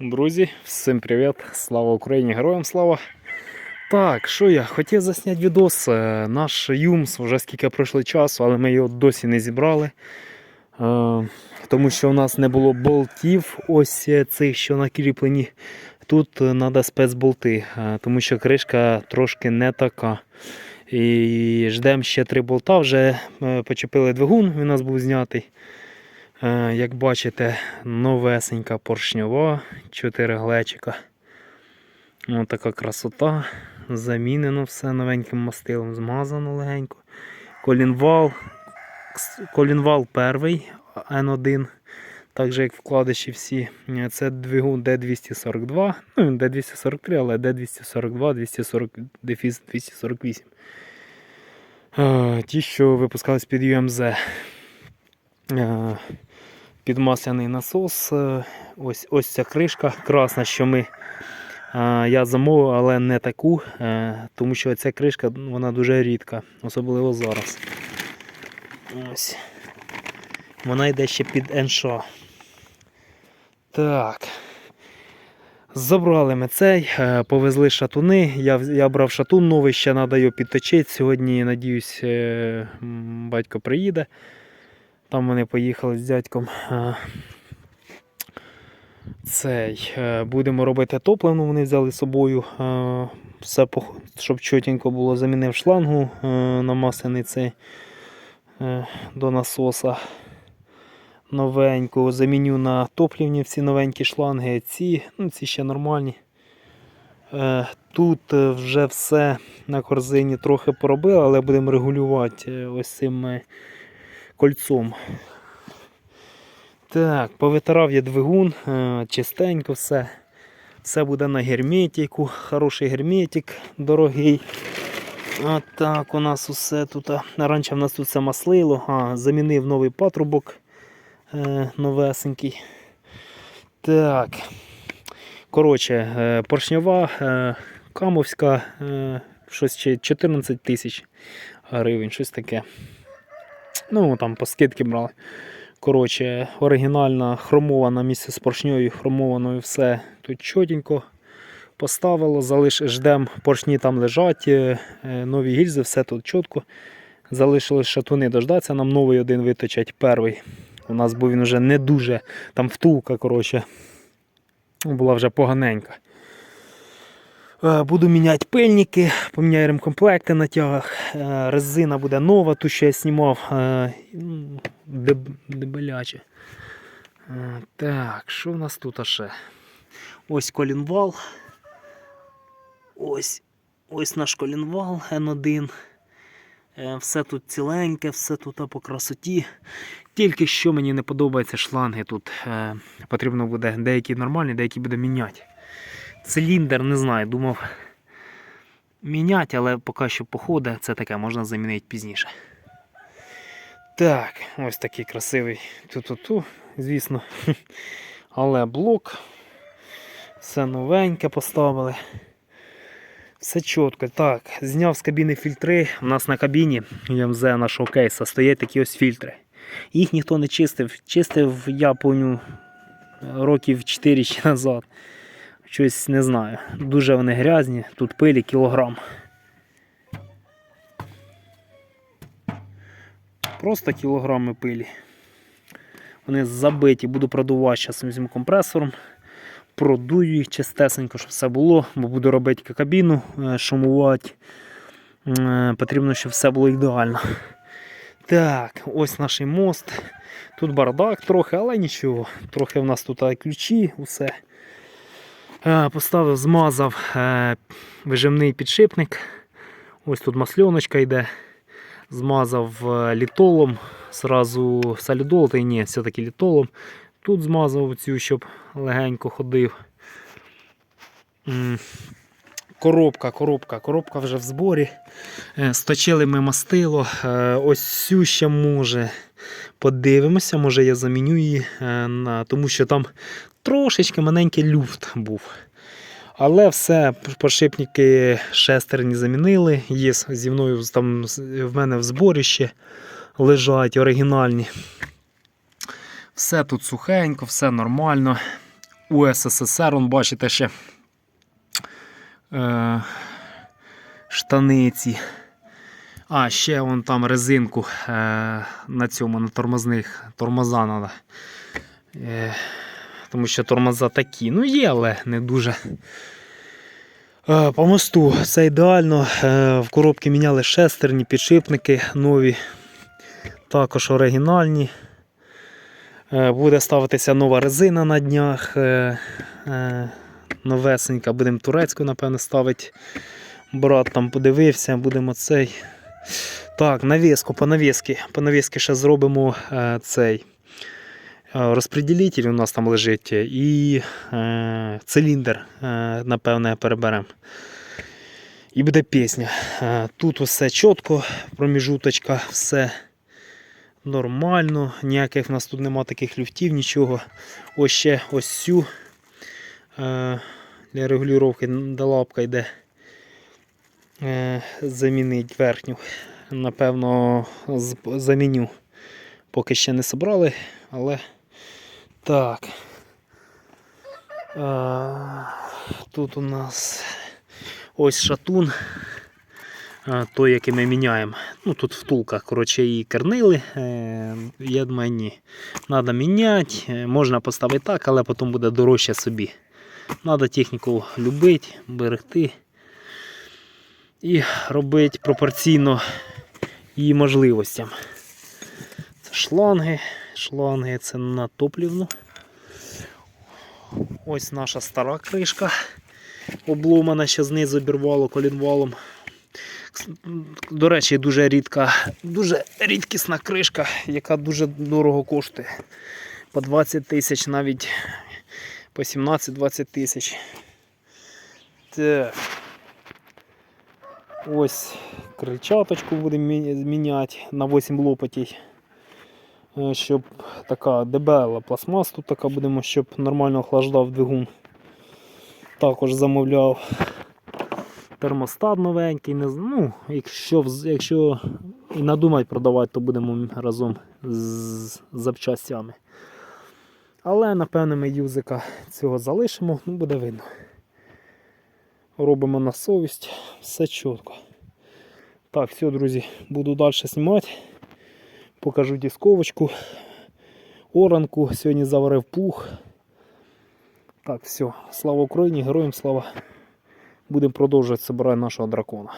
Друзі, всім привіт! Слава Україні! Героям слава! Так, що я хотів засняти відос. Е, Наш Юмс вже скільки пройшло часу, але ми його досі не зібрали. Е, Тому що у нас не було болтів, ось е, цих, що накріплені. Тут треба спецболти, тому що кришка трошки не така. І ждемо ще три болта. Вже почепили двигун, він у нас був знятий. Е, Як бачите, новесенька поршньова, 4 глечика. Ось така красота. Замінено все новеньким мастилом, змазано легенько. Колінвал. Колінвал перший N1. Так як вкладиші всі. Це двигун D242. Ну, він D243, але D242, 240, дефіс 248. Е, Ті, що випускались під UMZ. Підмасляний насос. е, Ось, ось ця кришка красна, що ми, е, я замовив, але не таку, е, тому що ця кришка ну, вона дуже рідка, особливо зараз. Ось. Вона йде ще під НШ. Так. Забрали ми цей, повезли шатуни. Я, я брав шатун новий, ще треба його підточити. Сьогодні, надіюсь, батько приїде. Там вони поїхали з дядьком. Цей. е, Будемо робити топливну, вони взяли з собою. е, Все, щоб чотенько було, замінив шлангу е, намаслений цей е, до насоса. Новеньку. Заміню на топлівні всі новенькі шланги. Ці, ну, ці ще нормальні. Тут вже все на корзині трохи поробили, але будемо регулювати ось цим кольцом. Так, повитирав я двигун, е, чистенько все. Все буде на герметику. Хороший герметик, дорогий. От так у нас усе тут. Раніше в нас тут все маслило. А, замінив новий патрубок е, новесенький. Так. Коротше, е, поршньова камовська, щось 14 тисяч гривень, щось таке. Ну, там по скидки брали. Коротше, оригінальна хромована місце з поршньою, хромованою все тут чотенько поставило, залиш, ждем, поршні там лежать, е, е, нові гільзи, все тут чітко. Залишилось шатуни дождатися, нам новий один виточать перший. У нас був він вже не дуже, там втулка, коротше, була вже поганенька. Е, Буду міняти пильники, поміняю ремкомплекти на тягах. Е, Резина буде нова, ту що я знімав. е, деб- Дебеляче. Так, що в нас тут ще? Ось колінвал. Ось, ось наш колінвал N1. Е, Все тут ціленьке, все тут по красоті. Тільки що мені не подобаються шланги тут. Потрібно буде деякі нормальні, деякі буде міняти. Циліндр, не знаю, думав міняти, але поки що походить, це таке можна замінити пізніше. Так, ось такий красивий ту-ту-ту, звісно. Але блок. Все новеньке поставили. Все чітко. Так, зняв з кабіни фільтри. У нас на кабіні МЗ нашого кейса стоять такі ось фільтри. Їх ніхто не чистив. Чистив я помню років 4 ще назад. Щось не знаю. Дуже вони грязні, тут пилі кілограм. Просто кілограми пилі. Вони забиті, буду продувати зараз візьму компресором. Продую їх чистесенько, щоб все було, бо буду робити кабіну, е, шумувати. Е, Потрібно, щоб все було ідеально. Так, ось наш мост. Тут бардак трохи, але нічого. Трохи в нас тут ключі, усе. Е, Поставив, змазав е, вижимний підшипник. Ось тут масльоночка йде. Змазав е, літолом. Зразу солідол, та й ні, все-таки літолом. Тут змазав цю, щоб легенько ходив. Коробка, коробка, коробка вже в зборі. Сточили ми мастило. Ось цю ще може. Подивимося, може я заміню її, е, на, тому що там трошечки маленький люфт був. Але все, подшипники шестерні замінили. Є зі мною там в мене в зборі ще лежать оригінальні. Все тут сухенько, все нормально. УССР, он бачите ще е, штани ці. А, ще вон там резинку е, на цьому, на тормозних. Тормоза треба. Е, тому що тормоза такі. Ну є, але не дуже. Е, по мосту все ідеально. Е, в коробці міняли шестерні, підшипники нові. Також оригінальні. Е, Буде ставитися нова резина на днях. е, е, Новесенька, будемо турецьку, напевно, ставити. Брат там подивився, будемо цей. Так, навіску, по навіски. По навіски ще зробимо е, цей е, розпреділитель у нас там лежить і е, циліндр, е, напевне, переберемо. І буде пісня. Е, тут усе чітко, проміжуточка, все нормально. Ніяких в нас тут нема таких люфтів, нічого. Ось ще ось цю е, для регулювання до лапка йде е, замінить верхню. Напевно, заміню. Поки ще не собрали, але так. Е, тут у нас ось шатун. е, Той, який ми міняємо. Ну, тут втулка, коротше, її кернили. Я думаю. Треба міняти. Можна поставити так, але потім буде дорожче собі. Треба техніку любити, берегти і робити пропорційно її можливостям. Це шланги. Шланги це на топлівну. Ось наша стара кришка. Обломана ще знизу обірвало колінвалом. До речі, дуже рідка, дуже рідкісна кришка, яка дуже дорого коштує. По 20 тисяч, навіть по 17-20 тисяч. Так. Ось крильчаточку будемо міняти на 8 лопатей. Е, Щоб така дебела пластмас тут така будемо, щоб нормально охлаждав двигун. Також замовляв термостат новенький. Ну, якщо, якщо і надумать продавати, то будемо разом з запчастями. Але напевно ми юзика цього залишимо, ну буде видно. Робимо на совість, все чітко. Так, все, друзі, буду далі знімати. Покажу дисковочку, оранку. Сьогодні заварив пух. Так, все. Слава Україні, героям слава. Будемо продовжувати збирати нашого дракона.